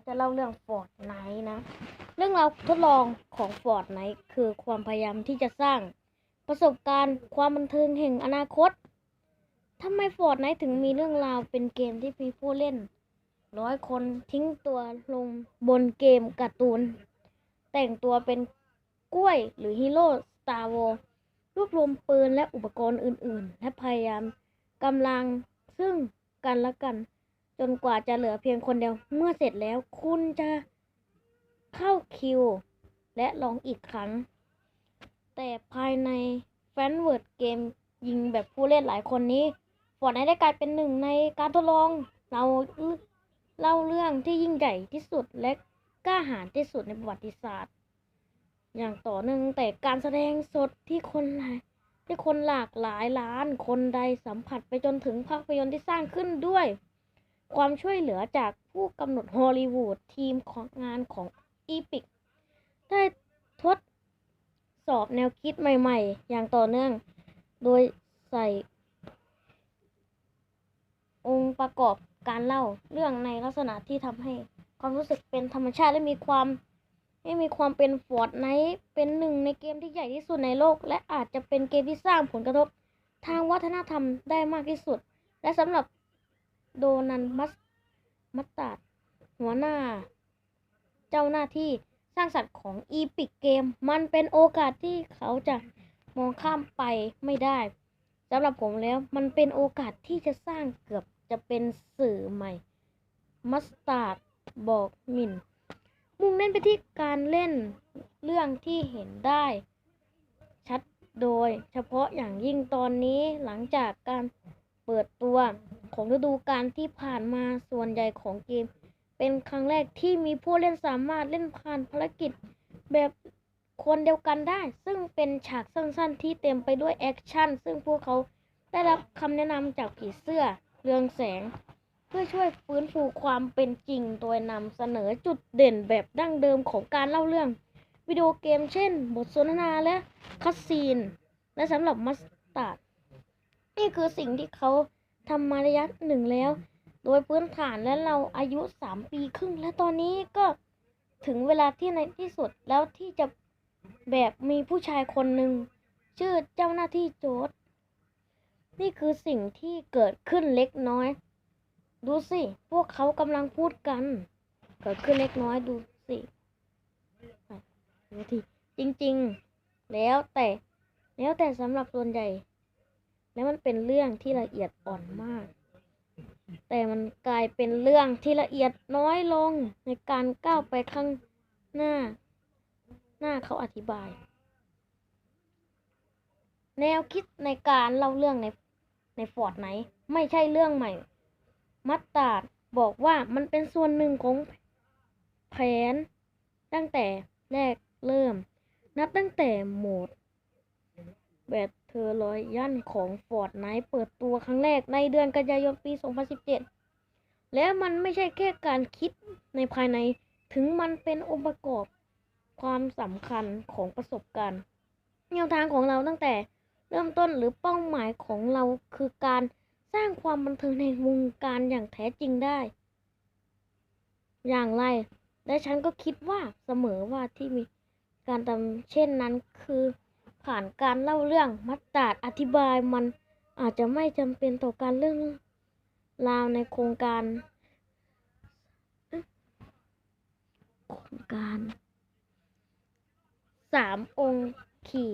เขาจะเล่าเรื่องฟอร์ดไนนะ เรื่องราวทดลองของฟอร์ดไนคือความพยายามที่จะสร้างประสบการณ์ความบันเทิงแห่งอนาคตทำไมฟอร์ดไนถึงมีเรื่องราวเป็นเกมที่มีผู้เล่นร้อยคนทิ้งตัวลงบนเกมการ์ตูน แต่งตัวเป็นกล้วยหรือฮีโร่สตาร์วอรวบรวมปืนและอุปกรณ์อื่น ๆ และพยายามกำลังซึ่งกันและกัน จนกว่าจะเหลือเพียงคนเดียว เมื่อเสร็จแล้วคุณจะเข้าคิว และลองอีกครั้ง แต่ภายในแฟนเวิร์ดเกมยิงแบบผู้เล่นหลายคนนี้ฟอร์ดไนได้กลายเป็นหนึ่งในการทดลองเราเล่าเรื่องที่ยิ่งใหญ่ที่สุดและกล้าหาญที่สุดในประวัติศาสตร์ อย่างต่อเนื่องแต่การแสดงสดที่คนหลายที่คนหลากหลายล้านคนใดสัมผัสไปจนถึงภาพยนตร์ที่สร้างขึ้นด้วย ความช่วยเหลือจากผู้กำหนดฮอลลีวูดทีมของงานของอีพิกได้ทดสอบแนวคิดใหม่ๆ อย่างต่อเนื่อง โดยใส่ องค์ประกอบการเล่าเรื่องในลักษณะที่ทำให้ความรู้สึกเป็นธรรมชาติและมีความไม่มีความเป็นฟอร์ดไนเป็นหนึ่งในเกมที่ใหญ่ที่สุดในโลก และอาจจะเป็นเกมที่สร้างผลกระทบ ทางวัฒนธรรมได้มากที่สุด และสำหรับ โดนันมัสมัตตาดหัวหน้า เจ้าหน้าที่สร้างสรรค์ของอีพิกเกม มันเป็นโอกาสที่เขาจะมองข้ามไปไม่ได้สำหรับผมแล้วมันเป็นโอกาสที่จะสร้างเกือบจะเป็นสื่อใหม่ มัสตาร์ดบอกมิน มุ่งเน้นไปที่การเล่นเรื่องที่เห็นได้ ชัดโดยเฉพาะอย่างยิ่งตอนนี้หลังจากการ เปิดตัวของฤดูกาลที่ผ่านมาส่วนใหญ่ของเกม เป็นครั้งแรกที่มีผู้เล่นสามารถเล่นผ่านภารกิจแบบคนเดียวกันได้ ซึ่งเป็นฉากสั้นๆ ที่เต็มไปด้วยแอคชั่น ซึ่งพวกเขาได้รับคำแนะนำจากผีเสื้อเรืองแสง เพื่อช่วยฟื้นฟูความเป็นจริง โดยนำเสนอจุดเด่นแบบดั้งเดิมของการเล่าเรื่อง วิดีโอเกมเช่น บทสนทนาและคัสซีน และสำหรับมัสตาร์ด นี่คือสิ่งที่เขาทำมาระยะหนึ่งแล้ว โดยพื้นฐานและเราอายุสามปีครึ่ง และตอนนี้ก็ถึงเวลาที่ในที่สุดแล้วที่จะแบบมีผู้ชายคนหนึ่งชื่อเจ้าหน้าที่โจทนี่คือสิ่งที่เกิดขึ้นเล็กน้อย ดูสิ พวกเขากำลังพูดกัน เกิดขึ้นเล็กน้อยดูสิอะดูทีจริง ๆ แล้วแต่ แล้วแต่สำหรับส่วนใหญ่ แล้วมันเป็นเรื่องที่ละเอียดอ่อนมาก แต่มันกลายเป็นเรื่องที่ละเอียดน้อยลงในการก้าวไปข้างหน้า หน้าเขาอธิบาย แนวคิดในการเล่าเรื่องในในฟอร์ดไหน ไม่ใช่เรื่องใหม่ มัตตาดบอกว่ามันเป็นส่วนหนึ่งของแผน ตั้งแต่แรกเริ่ม นับตั้งแต่โหมดแบต เทอร์ลอยยันของฟอร์ดไนเปิดตัวครั้งแรกในเดือนกันยายนปี 2017 แล้วมันไม่ใช่แค่การคิดในภายในถึงมันเป็นองค์ประกอบความสำคัญของประสบการณ์แนวทางของเราตั้งแต่เริ่มต้นหรือเป้าหมายของเราคือการสร้างความบันเทิงในวงการอย่างแท้จริงได้ อย่างไร และฉันก็คิดว่าเสมอว่าที่มีการทำเช่นนั้นคือ ผ่านการเล่าเรื่องมัตตาร์ดอธิบายมันอาจจะไม่จำเป็นต่อการเรื่องราวในโครงการโครงการสามองค์ขี่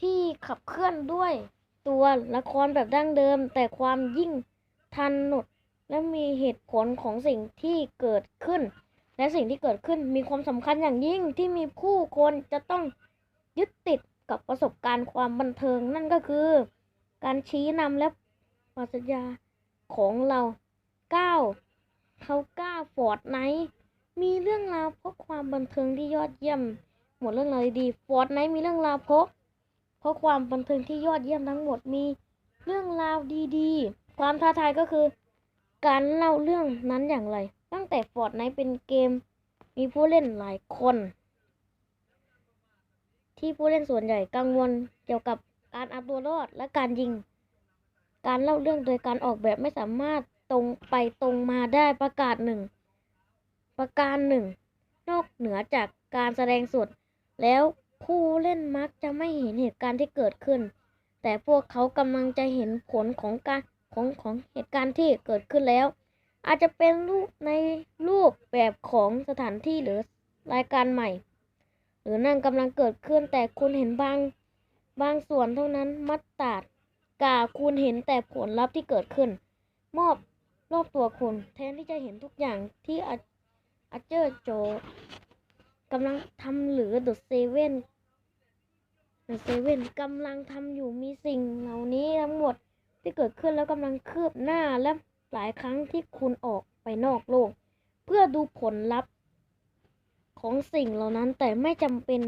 ที่ขับเคลื่อนด้วยตัวละครแบบดั้งเดิม แต่ความยิ่งทันหนดและมีเหตุผลของสิ่งที่เกิดขึ้น และสิ่งที่เกิดขึ้นมีความสำคัญอย่างยิ่งที่มีผู้คนจะต้องยึดติด กับประสบการณ์ความบันเทิงนั่นก็คือ การชี้นำและปรัชญาของเราก้าวเขาก้าฟอร์ดไนท์มีเรื่องราวเพราะความบันเทิงที่ยอดเยี่ยม หมดเรื่องราวดีฟอร์ดไนท์มีเรื่องราวเพราะเพราะความบันเทิงที่ยอดเยี่ยมทั้งหมดมีเรื่องราวดีๆ ความท้าทายก็คือ การเล่าเรื่องนั้นอย่างไร ตั้งแต่ฟอร์ดไนท์เป็นเกม มีผู้เล่นหลายคน ที่ผู้เล่นส่วนใหญ่กังวลเกี่ยวกับการเอาตัวรอดและการยิง การเล่าเรื่องโดยการออกแบบไม่สามารถตรงไปตรงมาได้ประกาศหนึ่งปประการหนึ่งนอกเหนือจากการแสดงสดแล้วผู้เล่นมักจะไม่เห็นเหตุการณ์ที่เกิดขึ้น แต่พวกเขากำลังจะเห็นผลของการของของเหตุการณ์ที่เกิดขึ้นแล้ว อาจจะเป็นรูปในรูปแบบของสถานที่หรือรายการใหม่ หรือนั่นกำลังเกิดขึ้นแต่คุณเห็นบางบางส่วนเท่านั้นมัดตาดกาคุณเห็นแต่ผลลัพธ์ที่เกิดขึ้น มอบรอบตัวคุณ แทนที่จะเห็นทุกอย่างที่อาเจอร์โจกำลังทำหรือ The Seven The Seven กำลังทำอยู่มีสิ่งเหล่านี้ทั้งหมดที่เกิดขึ้นแล้วกำลังคืบหน้าและหลายครั้งที่คุณออกไปนอกโลก เพื่อดูผลลัพธ์ ของสิ่งเหล่านั้นแต่ไม่จำเป็น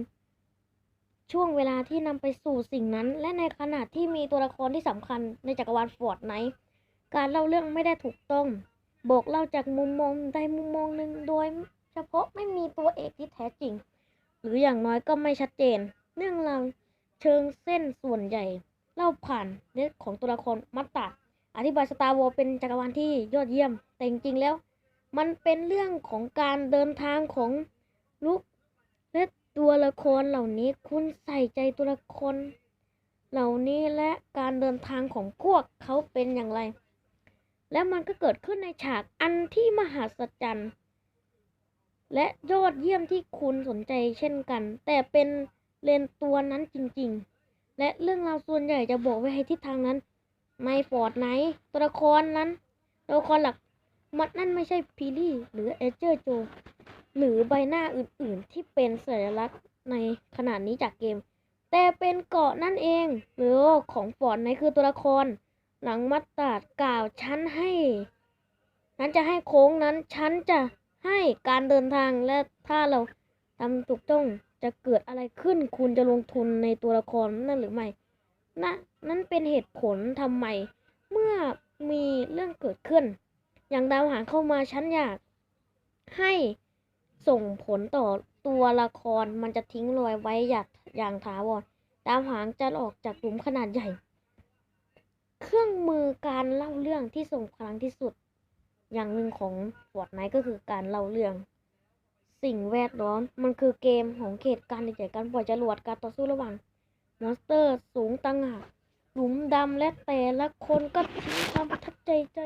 ช่วงเวลาที่นำไปสู่สิ่งนั้น และในขณะที่มีตัวละครที่สำคัญในจักรวาลฟอร์ดไนท์การเล่าเรื่องไม่ได้ถูกต้องบอกเล่าจากมุมมองใดมุมมองหนึ่งโดย เฉพาะไม่มีตัวเอกที่แท้จริง หรืออย่างน้อยก็ไม่ชัดเจนเรื่องราวเชิงเส้นส่วนใหญ่ เล่าผ่านเรื่องของตัวละครมัตตาอธิบายสตาร์วอลเป็นจักรวาลที่ยอดเยี่ยม แต่จริงๆแล้ว มันเป็นเรื่องของการเดินทางของ ลุกและตัวละครเหล่านี้คุณใส่ใจตัวละคร เหล่านี้และการเดินทางของพวกเขาเป็นอย่างไร และมันก็เกิดขึ้นในฉากอันที่มหัศจรรย์และยอดเยี่ยมที่คุณสนใจเช่นกัน แต่เป็นเลนตัวนั้นจริงๆ และเรื่องราวส่วนใหญ่จะบอกไว้ให้ทิศทางนั้น ในฟอร์ดไนตัวละครนั้น ตัวละครหลักมันนั่นไม่ใช่พีรี่หรือเอเจอร์โจ หรือใบหน้าอื่นๆ ที่เป็นสัญลักษณ์ในขนาดนี้จากเกม แต่เป็นเกาะนั่นเองหรือของฟอร์ดไนคือตัวละคร หลังมัตตาดกล่าวฉันให้นั้นจะให้โค้งนั้นฉันจะให้การเดินทางและถ้าเราทำถูกต้องจะเกิดอะไรขึ้นคุณจะลงทุนในตัวละครนั่นหรือไม่นะนั่นเป็นเหตุผลทำไม เมื่อมีเรื่องเกิดขึ้น อย่างดาวหางเข้ามาฉันอยาก ให้ ส่งผลต่อตัวละครมันจะทิ้งรอยไว้อย่างอย่างถาวรดาวหางจะออกจากหลุมขนาดใหญ่ เครื่องมือการเล่าเรื่องที่ทรงพลังที่สุด อย่างหนึ่งของฟอร์ดไนก็คือการเล่าเรื่อง สิ่งแวดล้อมมันคือเกมของเขตการใหญ่การปล่อยจรวดการต่อสู้ระหว่างมอนสเตอร์สูงตังหากหลุมดำและแต่ละคนก็ทิ้งความประทับใจใจ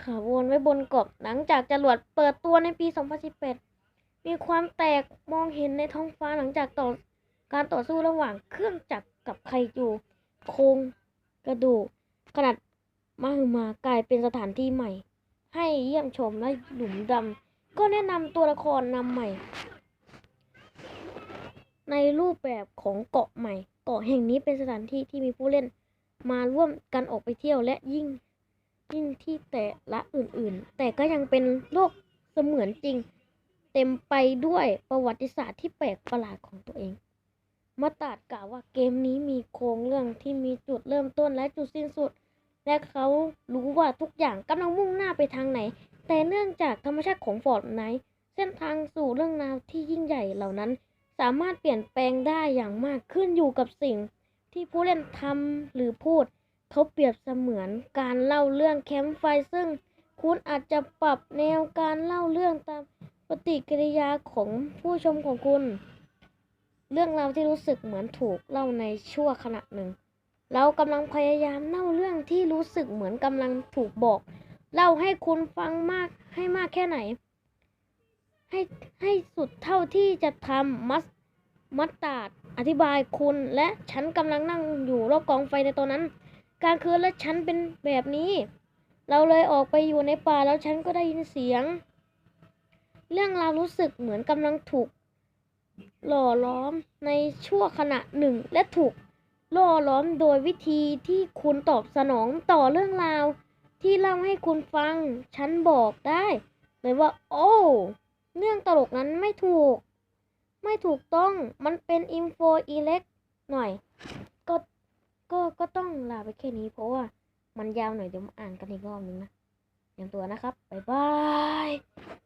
ถาวรไว้บนเกาะหลังจากจรวดเปิดตัวในปี 2018 มีความแตกมองเห็นในท้องฟ้าหลังจากต่อการต่อสู้ระหว่างเครื่องจักรกับไคจูโครงกระดูกขนาดมหึมากลายเป็นสถานที่ใหม่ ให้เยี่ยมชมและหลุมดำก็แนะนำตัวละครนำใหม่ ในรูปแบบของเกาะใหม่ เกาะแห่งนี้เป็นสถานที่ที่มีผู้เล่น มาร่วมกันออกไปเที่ยวและยิ่งยิ่งที่แต่ละอื่นๆ แต่ก็ยังเป็นโลกเสมือนจริง เต็มไปด้วยประวัติศาสตร์ที่แปลกประหลาดของตัวเองมาตาดกล่าวว่าเกมนี้มีโครงเรื่องที่มีจุดเริ่มต้นและจุดสิ้นสุด และเขารู้ว่าทุกอย่างกำลังมุ่งหน้าไปทางไหน แต่เนื่องจากธรรมชาติของฟอร์ดไนเส้นทางสู่เรื่องราวที่ยิ่งใหญ่เหล่านั้น สามารถเปลี่ยนแปลงได้อย่างมากขึ้นอยู่กับสิ่ง ที่ผู้เล่นทำหรือพูด เขาเปรียบเสมือนการเล่าเรื่องแคมป์ไฟซึ่ง คุณอาจจะปรับแนวการเล่าเรื่องตาม ปฏิกิริยาของผู้ชมของคุณ เรื่องราวที่รู้สึกเหมือนถูกเล่าในชั่วขณะหนึ่ง เรากำลังพยายามเล่าเรื่องที่รู้สึกเหมือนกำลังถูกบอก เล่าให้คุณฟังมากให้มากแค่ไหน ให้ให้สุดเท่าที่จะทำมัสมัตตาดอธิบายคุณและฉันกำลังนั่งอยู่รอบกองไฟในตอนนั้นกลางคืนและฉันเป็นแบบนี้ เราเลยออกไปอยู่ในป่าแล้วฉันก็ได้ยินเสียง เรื่องราวรู้สึกเหมือนกำลังถูก หล่อล้อมในชั่วขณะหนึ่ง และถูกล่อล้อมโดยวิธีที่คุณตอบสนองต่อเรื่องราว ที่เล่าให้คุณฟัง ฉันบอกได้เลยว่า โอ้เรื่องตลกนั้นไม่ถูก ไม่ถูกต้องมันเป็นอินโฟอีเล็กหน่อย ก็ก็ก็ต้องลาไปแค่นี้เพราะว่ามันยาวหน่อยเดี๋ยวมาอ่านกันอีกรอบนึงนะอย่างตัวนะครับ บ๊ายบาย